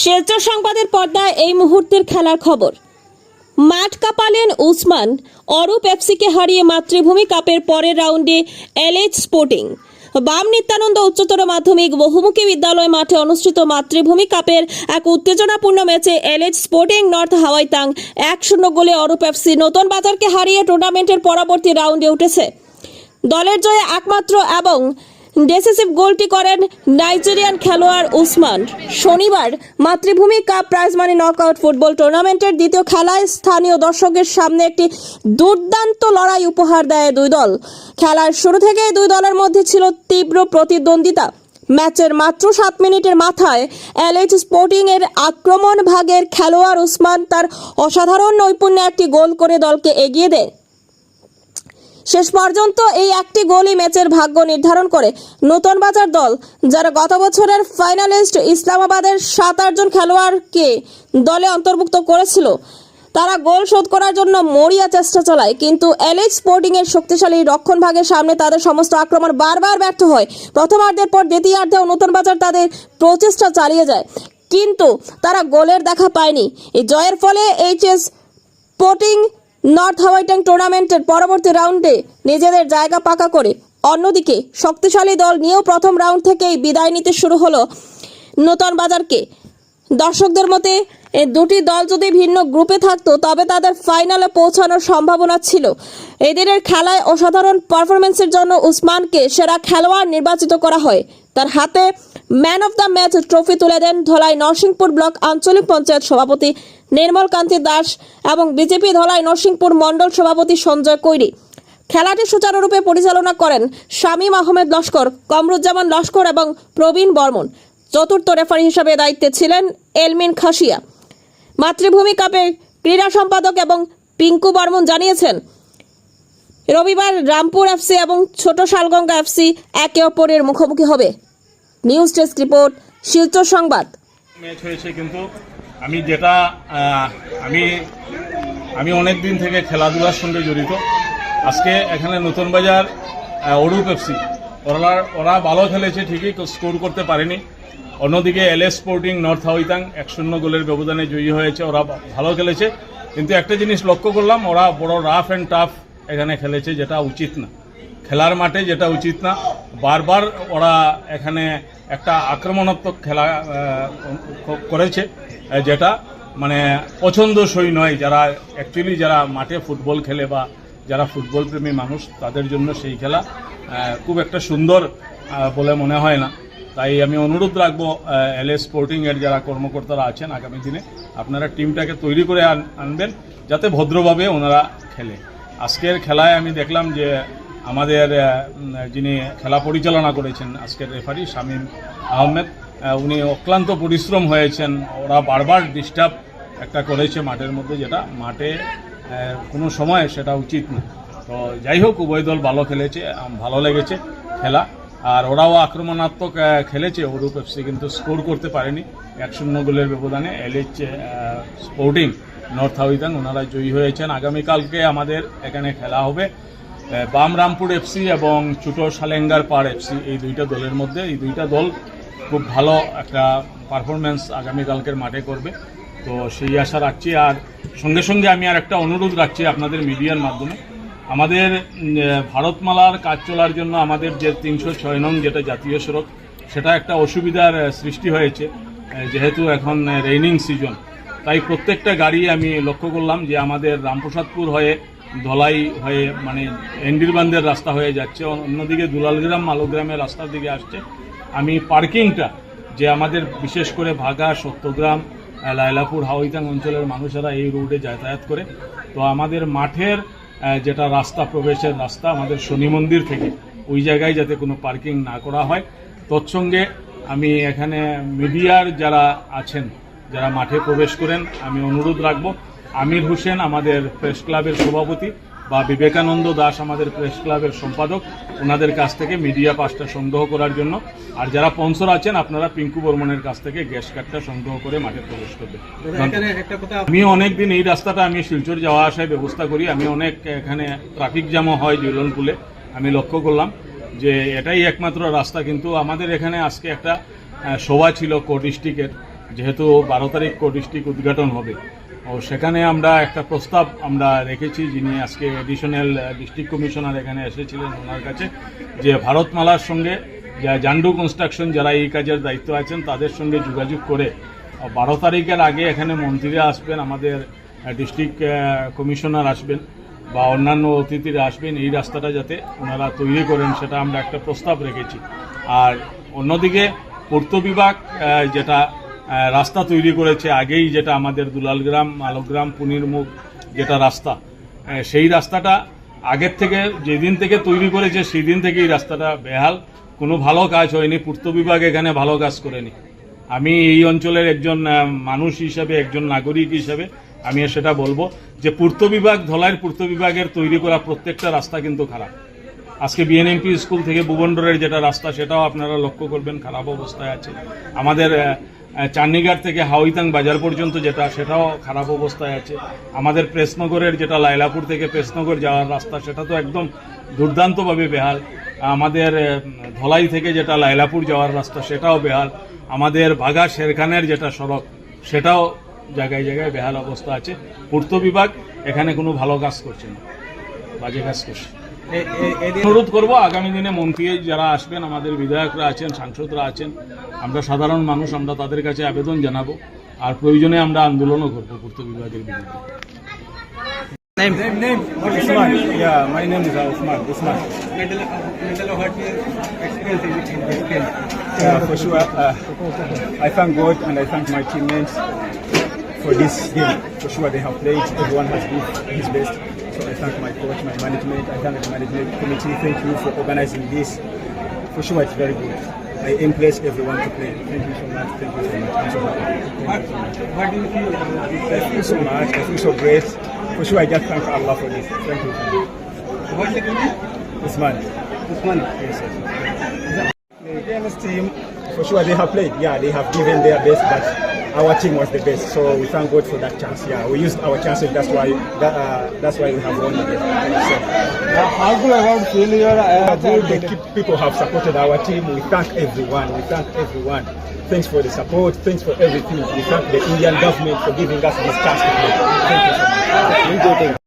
শিলচর সংবাদের পর্দায় এই মুহূর্তের খেলার খবর। মাঠ কাঁপালেন উসমান, অরূপ এফসিকে হারিয়ে মাতৃভূমি কাপের পরের রাউন্ডে এলএইচ স্পোর্টিং। বাম নিত্যানন্দ উচ্চতর মাধ্যমিক বহুমুখী বিদ্যালয় মাঠে অনুষ্ঠিত মাতৃভূমি কাপের এক উত্তেজনাপূর্ণ ম্যাচে এলএইচ স্পোর্টিং নর্থ হাওয়াইতাং এক শূন্য গোলে অরূপ এফসি নতুন বাজারকে হারিয়ে টুর্নামেন্টের পরবর্তী রাউন্ডে উঠেছে। দলের জয়ে একমাত্র এবং ডেসিসিভ গোলটি করেন নাইজেরিয়ান খেলোয়াড় উসমান। শনিবার Matribhumi cup prize money knockout football টুর্নামেন্টের দ্বিতীয় খেলায় স্থানীয় দর্শকের সামনে একটি দুর্দান্ত লড়াই উপহার দেয় দুই দল। খেলার শুরু থেকেই দুই দলের মধ্যে ছিল তীব্র প্রতিদ্বন্দ্বিতা। ম্যাচের মাত্র সাত মিনিটের মাথায় এলএইচ স্পোর্টিং এর আক্রমণ ভাগের খেলোয়াড় উসমান তার অসাধারণ নৈপুণ্যে একটি গোল করে দলকে এগিয়ে দেয়। শেষ পর্যন্ত এই একটি গোলই ম্যাচের ভাগ্য নির্ধারণ করে নতুন বাজার দল, যারা গত বছরের ফাইনালিস্ট ইসলামাবাদের সাত আটজন খেলোয়াড়কে দলে অন্তর্ভুক্ত করেছিল, তারা গোল শোধ করার জন্য মরিয়া চেষ্টা চালায়, কিন্তু এলএইচ স্পোর্টিং এর শক্তিশালী রক্ষণ ভাগের সামনে তাদের সমস্ত আক্রমণ বারবার ব্যর্থ হয়। প্রথমার্ধের পর দ্বিতীয়ার্ধেও নতুন বাজার তাদের প্রচেষ্টা চালিয়ে যায়, কিন্তু তারা গোলের দেখা পায়নি। এই জয়ের ফলে এইচএস স্পোর্টিং নর্থ হাওয়াইটাং টুর্নামেন্টের পরবর্তী রাউন্ডে নিজেদের জায়গা পাকা করে অন্যদিকে শক্তিশালী দল নিয়েও প্রথম রাউন্ড থেকেই বিদায় নিতে শুরু হলো নতুন বাজারকে। দর্শকদের মতে দুটি দল যদি ভিন্ন গ্রুপে থাকতো, তবে তাদের ফাইনালে পৌঁছানোর সম্ভাবনা ছিল। এদিনের খেলায় অসাধারণ পারফরমেন্সের জন্য উসমানকে সেরা খেলোয়াড় নির্বাচিত করা হয়। তার হাতে man of the match trophy তুলে দেন ধলাই নরসিংপুর ব্লক আঞ্চলিক পঞ্চায়েত সভাপতি নির্মল কান্তি দাস এবং বিজেপি ধলাই নরসিংপুর মণ্ডল সভাপতি সঞ্জয় কৈরি। খেলাটি সুচারুরূপে পরিচালনা করেন শামীম আহমেদ লস্কর, কমরুজ্জামান লস্কর এবং প্রবীণ বর্মন। চতুর্থ রেফারি হিসাবে দায়িত্বে ছিলেন এলমিন খাসিয়া। মাতৃভূমি কাপে ক্রীড়া সম্পাদক এবং পিঙ্কু বর্মন জানিয়েছেন, রবিবার রামপুর এফসি এবং ছোট শালগঙ্গা এফসি একে অপরের মুখোমুখি হবে। নিউজ ডেস্ক রিপোর্ট, শিলচর সংবাদ। ম্যাচ হয়েছে কিন্তু আমি যেটা আমি আমি অনেক দিন থেকে খেলাধুলার সঙ্গে জড়িত। আজকে এখানে নতুন বাজার আহ, অরূপ এফসি ওরা ওরা ভালো খেলেছে ঠিকই স্কোর করতে পারেনি। অন্যদিকে L S sporting north Hawaitang এক শূন্য গোলের ব্যবধানে জয়ী হয়েছে ওরা ভালো খেলেছে। কিন্তু একটা জিনিস লক্ষ্য করলাম ওরা বড় রাফ অ্যান্ড টাফ এখানে খেলেছে যেটা উচিত না। খেলার মাঠে যেটা উচিত না বারবার ওরা এখানে একটা আক্রমণাত্মক খেলা করেছে যেটা মানে পছন্দসই নয়, যারা অ্যাকচুয়ালি যারা মাঠে ফুটবল খেলে বা যারা ফুটবল প্রেমী মানুষ, তাদের জন্য সেই খেলা খুব একটা সুন্দর বলে মনে হয় না। তাই আমি অনুরোধ রাখব এল এস স্পোর্টিং এর যারা কর্মকর্তারা আছেন আগামী দিনে, আপনারা টিমটাকে তৈরি করে আনবেন, যাতে ভদ্রভাবে ওনারা খেলে। আজকের খেলায় আমি দেখলাম যে আমাদের যিনি খেলা পরিচালনা করেছেন আজকের রেফারি, শামীম আহমেদ উনি অক্লান্ত পরিশ্রম হয়েছেন। ওরা বারবার ডিস্টার্ব একটা করেছে মাঠের মধ্যে যেটা মাঠে কোনো সময় সেটা উচিত না। তো যাই হোক, উভয় দল ভালো খেলেছে ভালো লেগেছে খেলা। আর ওরাও আক্রমণাত্মক খেলেছে। ওরূপ এফসি কিন্তু স্কোর করতে পারেনি। এক শূন্য গোলের ব্যবধানে এলএইচ স্পোর্টিং নর্থ হাউইদান ওনারা জয়ী হয়েছেন। আগামীকালকে আমাদের এখানে খেলা হবে। বামরামপুর এফসি এবং ছোটো সালেঙ্গার পাড় এফসি এই দুইটা দলের মধ্যে, এই দুইটা দল খুব ভালো একটা পারফরমেন্স আগামীকালকের মাঠে করবে। তো সেই আশা রাখছি, আর সঙ্গে সঙ্গে আমি আর একটা অনুরোধ রাখছি আপনাদের মিডিয়ার মাধ্যমে। আমাদের ভারতমালার কাজ চলার জন্য আমাদের যে তিনশো ছয় নং যেটা জাতীয় সড়ক, সেটা একটা অসুবিধার সৃষ্টি হয়েছে। যেহেতু এখন রেইনিং সিজন তাই প্রত্যেকটা গাড়ি আমি লক্ষ্য করলাম যে আমাদের রামপ্রসাদপুর হয়ে ধলাই হয়ে মানে এন্ডিরবান্ধের রাস্তা হয়ে যাচ্ছে। অন্যদিকে দুলালগ্রাম মালোগ্রামের রাস্তার দিকে আসছে। আমি পার্কিংটা যে আমাদের বিশেষ করে ভাগা সত্যগ্রাম আহ, লায়লাপুর হাওয়াইতাং অঞ্চলের মানুষেরা এই রোডে যাতায়াত করে। তো আমাদের মাঠের যেটা রাস্তা প্রবেশের রাস্তা আমাদের শনি মন্দির থেকে ওই জায়গায় যাতে কোনো পার্কিং না করা হয়। তৎসঙ্গে আমি এখানে মিডিয়ার যারা আছেন যারা মাঠে প্রবেশ করেন আমি অনুরোধ রাখব আমির হোসেন আমাদের প্রেস ক্লাবের সভাপতি বা বিবেকানন্দ দাস আমাদের প্রেস ক্লাবের সম্পাদক। ওনাদের কাছ থেকে মিডিয়া পাসটা সংগ্রহ করার জন্য। আর যারা স্পন্সর আছেন আপনারা পিঙ্কু বর্মনের কাছ থেকে গ্যাস কার্ডটা সংগ্রহ করে মাঠে প্রবেশ করবেন। আমি অনেকদিন এই রাস্তাটা আমি শিলচর যাওয়া আসায় ব্যবস্থা করি। আমি অনেক এখানে ট্রাফিক জ্যামও হয় জুলনপুলে আমি লক্ষ্য করলাম যে এটাই একমাত্র রাস্তা। কিন্তু আমাদের এখানে আজকে একটা সভা ছিল কো ডিস্ট্রিক্টের। যেহেতু বারো তারিখ কো ডিস্ট্রিক্ট উদ্ঘাটন হবে। ও সেখানে আমরা একটা প্রস্তাব আমরা রেখেছি যিনি আজকে এডিশনাল ডিস্ট্রিক্ট কমিশনার এখানে এসেছিলেন ওনার কাছে, যে ভারতমালার সঙ্গে জান্ডু কনস্ট্রাকশন যারা এই কাজের দায়িত্ব আছেন, তাদের সঙ্গে যোগাযোগ করে বারো তারিখের আগে এখানে মন্ত্রীরা আসবেন, আমাদের ডিস্ট্রিক্ট কমিশনার আসবেন বা অন্যান্য অতিথিরা আসবেন, এই রাস্তাটা যাতে ওনারা তৈরি করেন, সেটা আমরা একটা প্রস্তাব রেখেছি। আর অন্যদিকে পূর্ত বিভাগ যেটা রাস্তা তৈরি করেছে আগেই যেটা আমাদের দুলালগ্রাম, মালগ্রাম পুনিরমুখ যেটা রাস্তা। সেই রাস্তাটা আগের থেকে যেদিন থেকে তৈরি করেছে সেই দিন থেকে এই রাস্তাটা বেহাল। কোনো ভালো কাজ হয়নি, পূর্ত বিভাগ এখানে ভালো কাজ করেনি। আমি এই অঞ্চলের একজন মানুষ হিসাবে, একজন নাগরিক হিসাবে আমি সেটা বলব যে পূর্ত বিভাগ ধলাইয়ের পূর্ত বিভাগের তৈরি করা প্রত্যেকটা রাস্তা কিন্তু খারাপ। আজকে বিএনএমপি স্কুল থেকে ভুবনডোরের যেটা রাস্তা, সেটাও আপনারা লক্ষ্য করবেন, খারাপ অবস্থায় আছে। আমাদের আহ, থেকে হাওইতাং বাজার পর্যন্ত যেটা সেটাও খারাপ অবস্থায় আছে। আমাদের প্রেসনগরের যেটা লাইলাপুর থেকে প্রেসনগর যাওয়ার রাস্তা সেটা তো একদম দুর্দান্তভাবে বেহাল। আমাদের ধলাই থেকে যেটা লাইলাপুর যাওয়ার রাস্তা সেটাও বেহাল। আমাদের বাঘা শেরখানের যেটা সড়ক সেটাও জায়গায় জায়গায় বেহাল অবস্থা আছে। পূর্ত বিভাগ এখানে কোনো ভালো কাজ করছে না। বাজে কাজ করছে। অনুরোধ করব আগামী দিনে মন্ত্রী যারা আসবেন আমাদের বিধায়করা আছেন সাংসদরা আছেন আমরা সাধারণ মানুষ আমরা তাদের কাছে আবেদন জানাব আর প্রয়োজনে আমরা আন্দোলনও করব পূর্ত বিভাগের বিরুদ্ধে Name. Name, name. What is Usman. Yeah, my name is uh, Usman. Usman. Middle, middle of what your experience in, in this field. Yeah, for sure. Uh, I thank God and I thank my teammates for this game. For sure, they have played. Everyone has given his best. So I thank my coach, my management. I thank the management committee. Thank you for organizing this. For sure, it's very good. I impress everyone to play. Thank you so much. Thank you so much. I'm so happy. What, do you feel about this? I feel so much. I feel so great. For sure, I just thank Allah for this. Thank you. What's the name? Usman. Usman. Yes, yes. The team, for sure they have played. Yeah, they have given their best, but our team was the best. So we thank God for that chance. Yeah, we used our chances. That's why that, uh, that's why we have won the game. So, How good about failure? uh, the people have supported our team. We thank everyone. We thank everyone. Thanks for the support. Thanks for everything. We thank the Indian government for giving us this chance to play. Thank you so much.